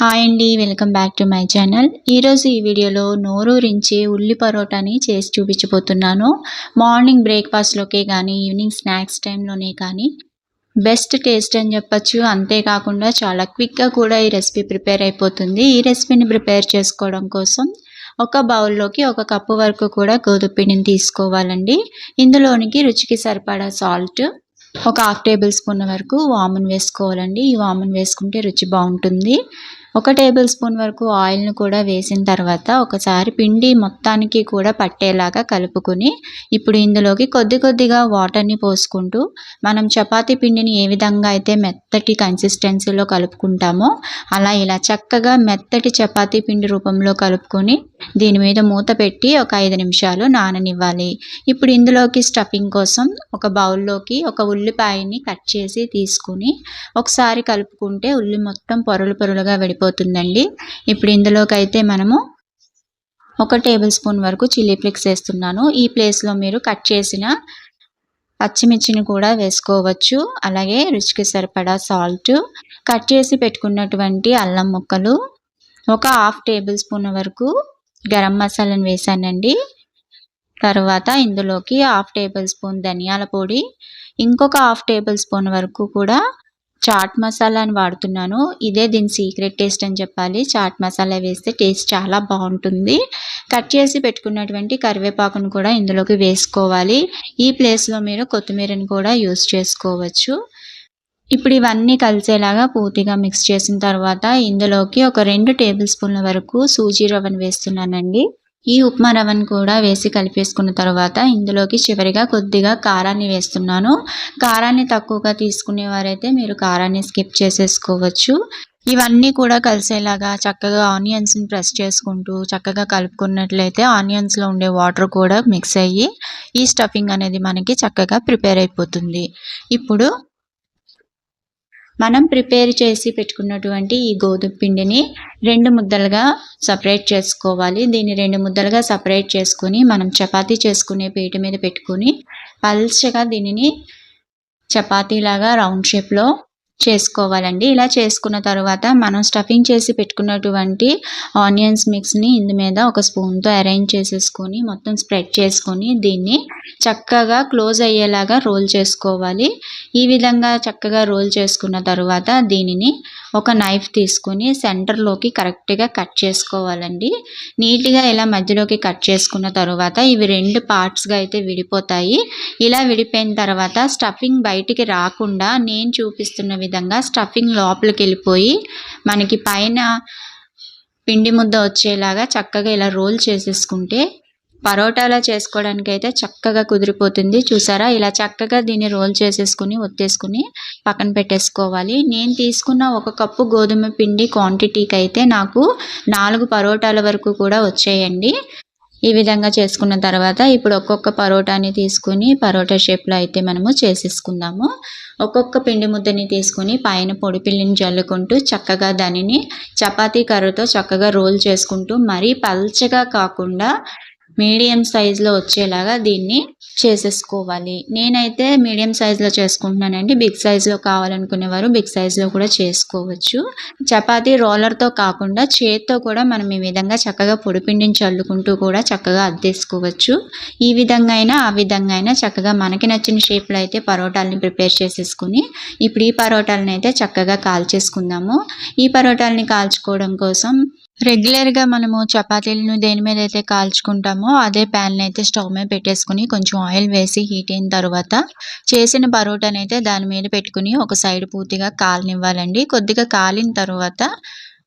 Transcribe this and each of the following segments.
Hi అండి welcome back to my channel. ఈరోజు ఈ వీడియోలో నోరూరించి ఉల్లి పరోటాని చేసి చూపించబోతున్నాను. మార్నింగ్ బ్రేక్ఫాస్ట్లోకే కానీ ఈవినింగ్ స్నాక్స్ టైంలోనే కానీ బెస్ట్ టేస్ట్ అని చెప్పచ్చు. అంతేకాకుండా చాలా క్విక్గా కూడా ఈ రెసిపీ ప్రిపేర్ అయిపోతుంది. ఈ రెసిపీని ప్రిపేర్ చేసుకోవడం కోసం ఒక బౌల్లోకి ఒక కప్పు వరకు కూడా గోధుమ పిండిని తీసుకోవాలండి. ఇందులోనికి రుచికి సరిపడా సాల్ట్ ఒక హాఫ్ టేబుల్ స్పూన్ వరకు వామన్ వేసుకోవాలండి. ఈ వామన్ వేసుకుంటే రుచి బాగుంటుంది. ఒక టేబుల్ స్పూన్ వరకు ఆయిల్ను కూడా వేసిన తర్వాత ఒకసారి పిండి మొత్తానికి కూడా పట్టేలాగా కలుపుకుని ఇప్పుడు ఇందులోకి కొద్ది కొద్దిగా వాటర్ని పోసుకుంటూ మనం చపాతీ పిండిని ఏ విధంగా అయితే మెత్తటి కన్సిస్టెన్సీలో కలుపుకుంటామో అలా ఇలా చక్కగా మెత్తటి చపాతీ పిండి రూపంలో కలుపుకొని దీని మీద మూత పెట్టి ఒక ఐదు నిమిషాలు నాననివ్వాలి. ఇప్పుడు ఇందులోకి స్టఫింగ్ కోసం ఒక బౌల్లోకి ఒక ఉల్లిపాయని కట్ చేసి తీసుకుని ఒకసారి కలుపుకుంటే ఉల్లి మొత్తం పొరలు పొరలుగా విడిపోతుందండి ఇప్పుడు ఇందులోకి అయితే మనము ఒక టేబుల్ స్పూన్ వరకు చిల్లీ ఫ్లేక్స్ వేస్తున్నాను. ఈ ప్లేస్లో మీరు కట్ చేసిన పచ్చిమిర్చిని కూడా వేసుకోవచ్చు. అలాగే రుచికి సరిపడా సాల్ట్ కట్ చేసి పెట్టుకున్నటువంటి అల్లం ముక్కలు ఒక హాఫ్ టేబుల్ స్పూన్ వరకు గరం మసాలాను వేసానండి. తర్వాత ఇందులోకి హాఫ్ టేబుల్ స్పూన్ ధనియాల పొడి ఇంకొక హాఫ్ టేబుల్ స్పూన్ వరకు కూడా చాట్ మసాలాని వాడుతున్నాను. ఇదే దీని సీక్రెట్ టేస్ట్ అని చెప్పాలి. చాట్ మసాలా వేస్తే టేస్ట్ చాలా బాగుంటుంది. కట్ చేసి పెట్టుకున్నటువంటి కరివేపాకును కూడా ఇందులోకి వేసుకోవాలి. ఈ ప్లేస్లో మీరు కొత్తిమీరని కూడా యూస్ చేసుకోవచ్చు. ఇప్పుడు ఇవన్నీ కలిసేలాగా పూర్తిగా మిక్స్ చేసిన తర్వాత ఇందులోకి ఒక రెండు టేబుల్ స్పూన్ల వరకు సూజీ రవ్వను వేస్తున్నానండి. ఈ ఉప్మా రవ్వను కూడా వేసి కలిపేసుకున్న తర్వాత ఇందులోకి చివరిగా కొద్దిగా కారాన్ని వేస్తున్నాను. కారాన్ని తక్కువగా తీసుకునేవారైతే మీరు కారాన్ని స్కిప్ చేసేసుకోవచ్చు. ఇవన్నీ కూడా కలిసేలాగా చక్కగా ఆనియన్స్ని ప్రెస్ చేసుకుంటూ చక్కగా కలుపుకున్నట్లయితే ఆనియన్స్లో ఉండే వాటర్ కూడా మిక్స్ అయ్యి ఈ స్టఫింగ్ అనేది మనకి చక్కగా ప్రిపేర్ అయిపోతుంది. ఇప్పుడు మనం ప్రిపేర్ చేసి పెట్టుకున్నటువంటి ఈ గోధుమ పిండిని రెండు ముద్దలుగా సపరేట్ చేసుకోవాలి. దీన్ని రెండు ముద్దలుగా సపరేట్ చేసుకుని మనం చపాతీ చేసుకునే పీట మీద పెట్టుకుని పల్చగా దీనిని చపాతీలాగా రౌండ్ షేప్లో చేసుకోవాలండి. ఇలా చేసుకున్న తర్వాత మనం స్టఫింగ్ చేసి పెట్టుకున్నటువంటి ఆనియన్స్ మిక్స్ని ఇందు మీద ఒక స్పూన్తో అరేంజ్ చేసేసుకొని మొత్తం స్ప్రెడ్ చేసుకొని దీన్ని చక్కగా క్లోజ్ అయ్యేలాగా రోల్ చేసుకోవాలి. ఈ విధంగా చక్కగా రోల్ చేసుకున్న తర్వాత దీనిని ఒక నైఫ్ తీసుకుని సెంటర్లోకి కరెక్ట్గా కట్ చేసుకోవాలండి. నీట్గా ఇలా మధ్యలోకి కట్ చేసుకున్న తర్వాత ఇవి రెండు పార్ట్స్గా అయితే విడిపోతాయి. ఇలా విడిపోయిన తర్వాత స్టఫింగ్ బయటికి రాకుండా నేను చూపిస్తున్న విధంగా స్టఫింగ్ లోపలికి వెళ్ళిపోయి మనకి పైన పిండి ముద్ద వచ్చేలాగా చక్కగా ఇలా రోల్ చేసేసుకుంటే పరోటాలా చేసుకోవడానికి అయితే చక్కగా కుదిరిపోతుంది. చూసారా? ఇలా చక్కగా దీన్ని రోల్ చేసేసుకుని ఒత్తేసుకుని పక్కన పెట్టేసుకోవాలి. నేను తీసుకున్న ఒక కప్పు గోధుమ పిండి క్వాంటిటీకి అయితే నాకు నాలుగు పరోటాల వరకు కూడా వచ్చేయండి. ఈ విధంగా చేసుకున్న తర్వాత ఇప్పుడు ఒక్కొక్క పరోటాని తీసుకుని పరోటా షేప్లో అయితే మనము చేసేసుకుందాము. ఒక్కొక్క పిండి ముద్దని తీసుకుని పైన పొడి పిండిని జల్లుకుంటూ చక్కగా దానిని చపాతీ కర్రతో చక్కగా రోల్ చేసుకుంటూ మరీ పల్చగా కాకుండా మీడియం సైజులో వచ్చేలాగా దీన్ని చేసేసుకోవాలి. నేనైతే మీడియం సైజులో చేసుకుంటున్నానండి. బిగ్ సైజులో కావాలనుకునేవారు బిగ్ సైజులో కూడా చేసుకోవచ్చు. చపాతీ రోలర్తో కాకుండా చేత్తో కూడా మనం ఈ విధంగా చక్కగా పొడిపిండిని చల్లుకుంటూ కూడా చక్కగా అద్దేసుకోవచ్చు. ఈ విధంగా అయినా ఆ విధంగా అయినా చక్కగా మనకి నచ్చిన షేప్లో అయితే పరోటాలని ప్రిపేర్ చేసేసుకుని ఇప్పుడు ఈ పరోటాలని అయితే చక్కగా కాల్చేసుకుందాము. ఈ పరోటాలని కాల్చుకోవడం కోసం రెగ్యులర్గా మనము చపాతీలను దేని మీద అయితే కాల్చుకుంటామో అదే ప్యాన్ అయితే స్టవ్ మీద పెట్టేసుకుని కొంచెం ఆయిల్ వేసి హీట్ అయిన తర్వాత చేసిన పరోటాని అయితే దాని మీద పెట్టుకుని ఒక సైడ్ పూర్తిగా కాలనివ్వాలండి. కొద్దిగా కాలిన తర్వాత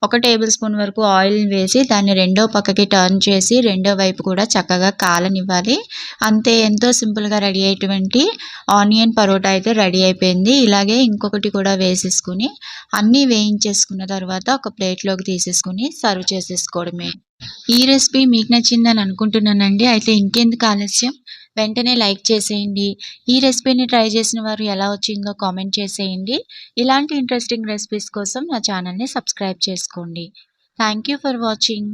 ఒక టేబుల్ స్పూన్ వరకు ఆయిల్ వేసి దాన్ని రెండో పక్కకి టర్న్ చేసి రెండో వైపు కూడా చక్కగా కాలనివ్వాలి. అంతే ఎంతో సింపుల్గా రెడీ అయ్యేటువంటి ఆనియన్ పరోటా అయితే రెడీ అయిపోయింది. ఇలాగే ఇంకొకటి కూడా వేసేసుకుని అన్నీ వేయించేసుకున్న తర్వాత ఒక ప్లేట్లోకి తీసేసుకుని సర్వ్ చేసేసుకోవడమే. ఈ రెసిపీ మీకు నచ్చిందని అనుకుంటున్నానండి. అయితే ఇంకెందుకు ఆలస్యం? వెంటనే లైక్ చేసేయండి. ఈ రెసిపీని ట్రై చేసిన వారు ఎలా వచ్చిందో కామెంట్ చేసేయండి. ఇలాంటి ఇంట్రెస్టింగ్ రెసిపీస్ కోసం నా ఛానల్ని సబ్స్క్రైబ్ చేసుకోండి. Thank for watching.